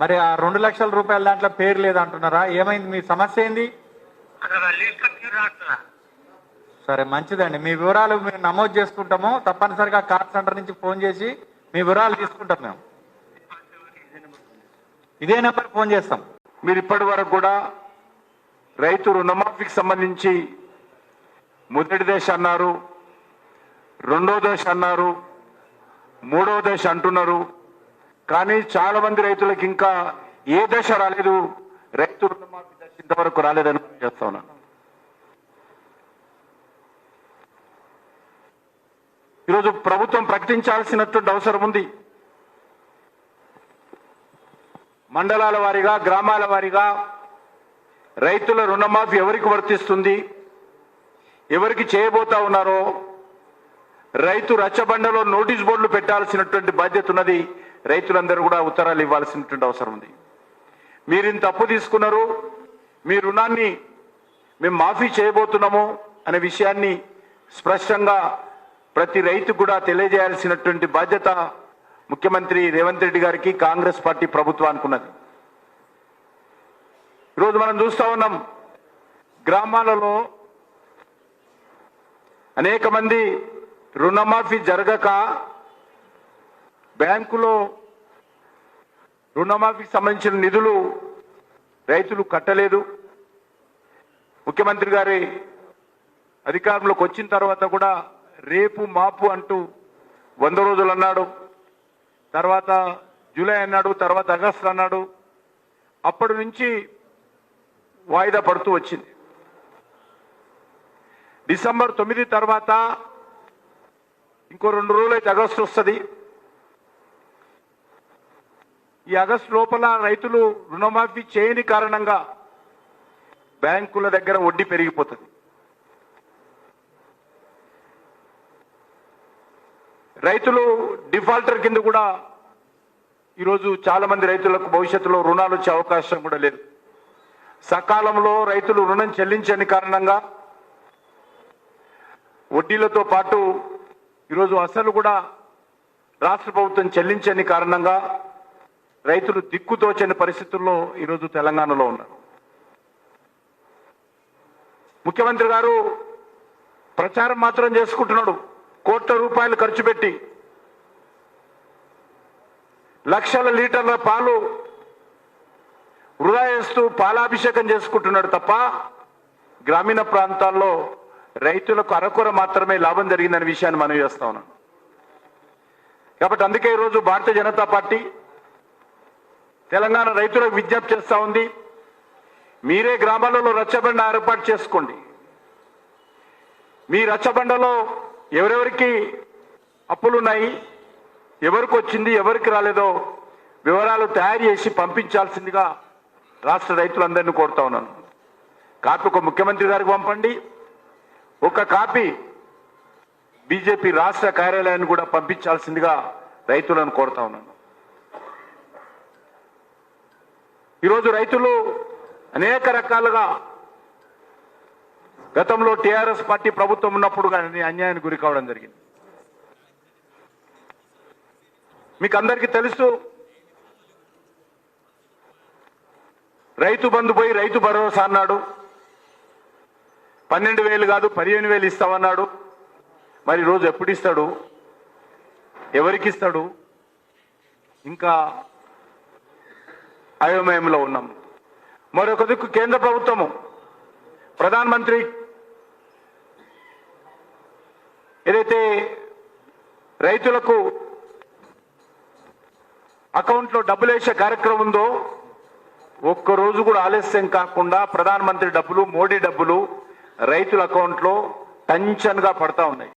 మరి ఆ రెండు లక్షల రూపాయల దాంట్లో పేరు లేదంటున్నారా? ఏమైంది? మీ సమస్య ఏంది? సరే మంచిదండి. మీ వివరాలు మేము నమోదు చేసుకుంటాము. తప్పనిసరిగా కార్ సెంటర్ నుంచి ఫోన్ చేసి మీ వివరాలు తీసుకుంటాం మేము. ఇదే నెంబర్ ఫోన్ చేస్తాం. మీరు ఇప్పటి వరకు కూడా రైతు రుణమాఫీకి సంబంధించి మొదటి దశ అన్నారు రెండో దశ అన్నారు మూడో దశ అంటున్నారు. కానీ చాలా మంది రైతులకు ఇంకా ఏ దశ రాలేదు. రైతు రుణమాఫీ దశ ఇంతవరకు రాలేదని చేస్తా ఉన్నాను ఈరోజు ప్రభుత్వం ప్రకటించాల్సినటువంటి అవసరం ఉంది. మండలాల వారీగా గ్రామాల వారీగా రైతుల రుణమాఫీ ఎవరికి వర్తిస్తుంది? ఎవరికి చేయబోతా ఉన్నారో? రైతు రచ్చబండలో నోటీస్ బోర్డులు పెట్టాల్సినటువంటి బాధ్యత ఉన్నది. రైతులందరూ కూడా ఉత్తరాలు ఇవ్వాల్సినటువంటి అవసరం ఉంది. మీరు ఇంత అప్పు తీసుకున్నారు మీ రుణాన్ని మేము మాఫీ చేయబోతున్నాము అనే విషయాన్ని స్పష్టంగా ప్రతి రైతు కూడా తెలియజేయాల్సినటువంటి బాధ్యత ముఖ్యమంత్రి రేవంత్ రెడ్డి గారికి కాంగ్రెస్ పార్టీ ప్రభుత్వానికి ఉన్నది ఈరోజు మనం చూస్తూ ఉన్నాం గ్రామాలలో అనేక మంది రుణమాఫీ జరగక బ్యాంకులో రుణమాఫీకి సంబంధించిన నిధులు రైతులు కట్టలేదు. ముఖ్యమంత్రి గారి అధికారంలోకి వచ్చిన తర్వాత కూడా రేపు మాపు అంటూ వంద రోజులు అన్నాడు. తర్వాత జూలై అన్నాడు తర్వాత ఆగస్టు అన్నాడు. అప్పటి నుంచి వాయిదా పడుతూ వచ్చింది. డిసెంబర్ తొమ్మిది తర్వాత ఇంకో రెండు రోజులు అయితే ఆగస్టు వస్తుంది. ఈ ఆగస్టు లోపల రైతులు రుణమాఫీ చేయని కారణంగా బ్యాంకుల దగ్గర వడ్డీ పెరిగిపోతుంది. రైతులు డిఫాల్టర్ కింద కూడా ఈరోజు చాలా మంది రైతులకు భవిష్యత్తులో రుణాలు వచ్చే అవకాశం కూడా లేదు. సకాలంలో రైతులు రుణం చెల్లించని కారణంగా వడ్డీలతో పాటు ఈరోజు అసలు కూడా రాష్ట్ర ప్రభుత్వం చెల్లించని కారణంగా రైతులు దిక్కుతోచని పరిస్థితుల్లో ఈరోజు తెలంగాణలో ఉన్నారు. ముఖ్యమంత్రి గారు ప్రచారం మాత్రం చేసుకుంటున్నాడు. కోట్ల రూపాయలు ఖర్చు పెట్టి లక్షల లీటర్ల పాలు వృధా చేస్తూ పాలాభిషేకం చేసుకుంటున్నాడు తప్ప గ్రామీణ ప్రాంతాల్లో రైతులకు అరకొర మాత్రమే లాభం జరిగిందనే విషయాన్ని మనం చేస్తా ఉన్నాం. కాబట్టి అందుకే ఈరోజు భారతీయ జనతా పార్టీ తెలంగాణ రైతులకు విజ్ఞప్తి చేస్తూ ఉంది. మీరే గ్రామాలలో రచ్చబండ ఏర్పాటు చేసుకోండి. మీ రచ్చబండలో ఎవరెవరికి అప్పులున్నాయి ఎవరికి వచ్చింది ఎవరికి రాలేదో వివరాలు తయారు చేసి పంపించాల్సిందిగా రాష్ట్ర రైతులందరినీ కోరుతా ఉన్నాను. కాపీ ఒక ముఖ్యమంత్రి గారికి పంపండి. ఒక కాపీ బీజేపీ రాష్ట్ర కార్యాలయాన్ని కూడా పంపించాల్సిందిగా రైతులను కోరుతా ఉన్నాను. ఈరోజు రైతులు అనేక రకాలుగా గతంలో టీఆర్ఎస్ పార్టీ ప్రభుత్వం ఉన్నప్పుడు కానీ అన్యాయానికి గురి కావడం జరిగింది. మీకు అందరికీ తెలుసు రైతు బంధు పోయి రైతు భరోసా అన్నాడు. పన్నెండు వేలు కాదు పదిహేను వేలు ఇస్తామన్నాడు మరి రోజు ఎప్పుడు ఇస్తాడు? ఎవరికి ఇస్తాడు? ఇంకా అయోమయంలో ఉన్నాం. మరొక దిక్కు కేంద్ర ప్రభుత్వము. ప్రధానమంత్రి ఏదైతే రైతులకు అకౌంట్లో డబ్బులు వేసే కార్యక్రమం ఉందో ఒక్క రోజు కూడా ఆలస్యం కాకుండా ప్రధానమంత్రి డబ్బులు మోడీ డబ్బులు రైతుల అకౌంట్లో టెన్షన్గా పడతా ఉన్నాయి.